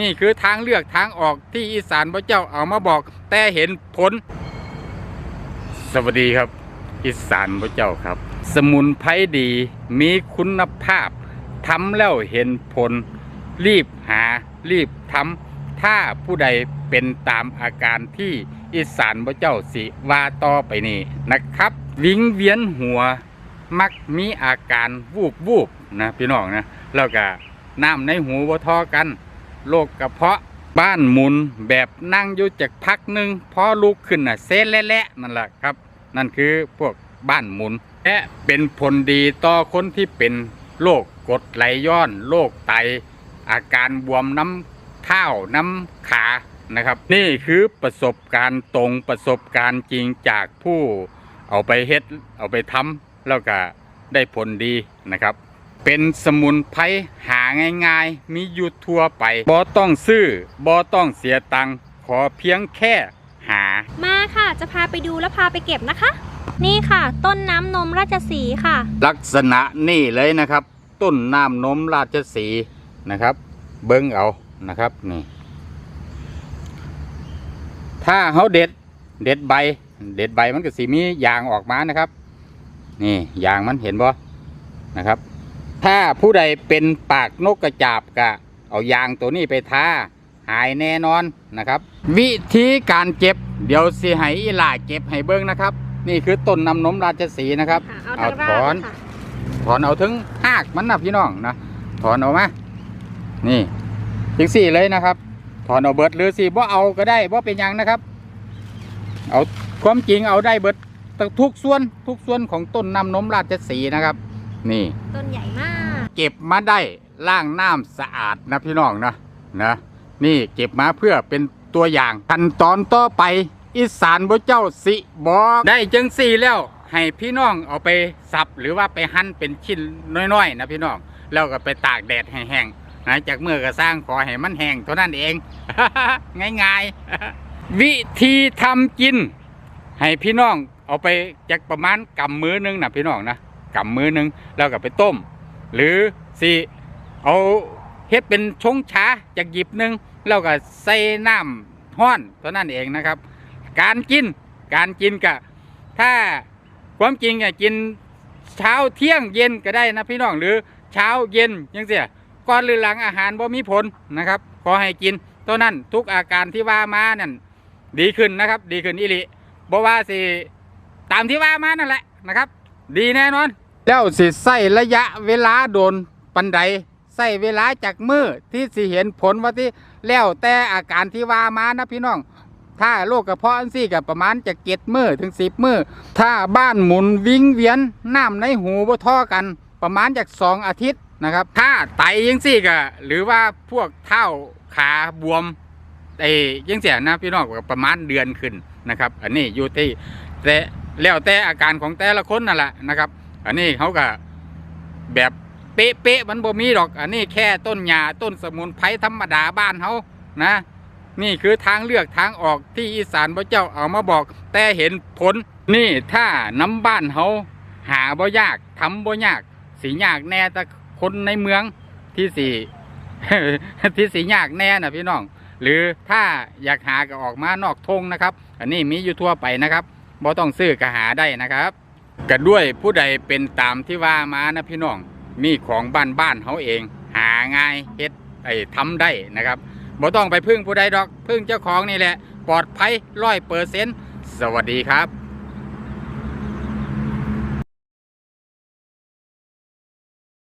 นี่คือทางเลือกทางออกที่อีสานพระเจ้าเอามาบอก แต่เห็นผล สวัสดีครับ อีสานพระเจ้าครับ สมุนไพรดีมีคุณภาพทำแล้วเห็นผล รีบหารีบทำถ้าผู้ใดเป็นตามอาการที่อีสานพระเจ้าสิว่าต่อไปนี้นะครับ วิงเวียนหัวมักมีอาการวูบวูบนะพี่น้องนะแล้วก็น้ำในหูบ่ทอกัน โรคกระเพาะบ้านหมุนแบบนั่งอยู่จากพักหนึ่งพอลุกขึ้นน่ะเซนและๆนั่นแหละครับ นั่นคือพวกบ้านหมุน และเป็นผลดีต่อคนที่เป็นโรคกรดไหลย้อนโรคไต อาการบวมน้ำเท้าน้ำขานะครับ นี่คือประสบการณ์ตรงประสบการณ์จริงจากผู้เอาไปเฮ็ดเอาไปทำแล้วก็ได้ผลดีนะครับ เป็นสมุนไพรหาง่ายๆ มีอยู่ทั่วไปบ่ต้องซื้อบ่ต้องเสียตังค์ขอเพียงแค่หา มาค่ะ จะพาไปดูและพาไปเก็บนะคะ นี่ค่ะ ต้นน้ำนมราชสีห์ค่ะ ลักษณะนี่เลยนะครับ ต้นน้ำนมราชสีห์นะครับ เบิ้งเอานะครับนี่ถ้าเขาเด็ดเด็ดใบ เด็ดใบมันก็สีมียางออกมานะครับ นี่ยางมันเห็นบ่นะครับ ถ้าผู้ใดเป็นปากนกกระจาบกะ เอายางตัวนี้ไปทาหายแน่นอนนะครับ วิธีการเก็บ เดี๋ยวสิให้อีหล่าเก็บให้เบิ้งนะครับ นี่คือต้นน้ำนมราชสีห์นะครับ ค่ะเอาทางรากถอนค่ะถอนเอาถึงหากมันนะพี่น้องนะถอนเอามา นี่จังสี่เลยนะครับ ถอนเอาเบิดหรือสี่บ่เอาก็ได้บ่เป็นหยังนะครับ เอาความจริงเอาได้เบิดทุกส่วนทุกส่วนของต้นน้ำนมราชสีห์นะครับ นี่ ต้นใหญ่มาก เก็บมาได้ล้างน้ำสะอาดนะพี่น้องนะนะนี่เก็บมาเพื่อเป็นตัวอย่างขั้นตอนต่อไปอีสานบ่เจ้าสิบอกได้จังสี่แล้ว ให้พี่น้องเอาไปสับหรือว่าไปหั่นเป็นชิ้นน้อยๆนะพี่น้องแล้วก็ไปตากแดดให้แห้งนะจากเมื่อก็สร้างขอให้มันแห้งเท่านั้นเอง ง่ายๆ วิธีทำกิน ให้พี่น้องเอาไปจากประมาณกำมือหนึงนะพี่น้องนะ กำมือหนึงแล้วก็ไปต้ม หรือสิเอาเฮ็ดเป็นชงชาจากหยิบหนึ่งแล้วก็ใส่น้ำห้อนเท่านั้นเองนะครับ การกินการกินกะถ้าความจริงอะกินเช้าเที่ยงเย็นก็ได้นะพี่น้องหรือเช้าเย็นยังเสียก่อนหรือหลังอาหารบ่มีผลนะครับ ขอให้กินเท่านั้นทุกอาการที่ว่ามานั่นดีขึ้นนะครับ ดีขึ้นอิริบ่ว่าสิตามที่ว่ามานั่นแหละนะครับ ดีแน่นอน แล้วสิใส่ระยะเวลาโดนปันใดใส่เวลาจากมือที่สิเห็นผลว่าที่แล้วแต่อาการที่ว่ามานะพี่น้อง ถ้าโรคกระเพาะอันซี่กับประมาณจะเก็ดมือถึงสิบมือถ้าบ้านหมุนวิ่งเวียนน้ำในหูบ่ท่อกันประมาณจากสองอาทิตย์นะครับ ถ้าไตยังซี่ก็หรือว่าพวกเท้าขาบวมไอ้ยังเสียนะพี่น้องก็ประมาณเดือนขึ้นนะครับ อันนี้อยู่ที่แต่ แล้วแต่อาการของแต่ละคนนั่นแหละนะครับ อันนี้เขาก็แบบเป๊ะๆมันบ่มีดอก อันนี้แค่ต้นหญ้าต้นสมุนไพรธรรมดาบ้านเขานะ นี่คือทางเลือกทางออกที่อีสานพระเจ้าเอามาบอก แต่เห็นผล นี่ถ้าน้ำบ้านเขาหาบ่ยากทำบ่ยาก สียากแน่แต่คนในเมืองที่สี่ที่สียากแน่นะพี่น้อง หรือถ้าอยากหาก็ออกมานอกทงนะครับ อันนี้มีอยู่ทั่วไปนะครับ บ่ต้องซื้อกระหาได้นะครับก็ด้วยผู้ใดเป็นตามที่ว่ามานะพี่น้องมีของบ้านบ้านเขาเอง หาง่ายเฮ็ดไอ้ทำได้นะครับบ่ต้องไปพึ่งผู้ใดดอก พึ่งเจ้าของนี่แหละ ปลอดภัยร้อยเปอร์เซ็นต์สวัสดีครับ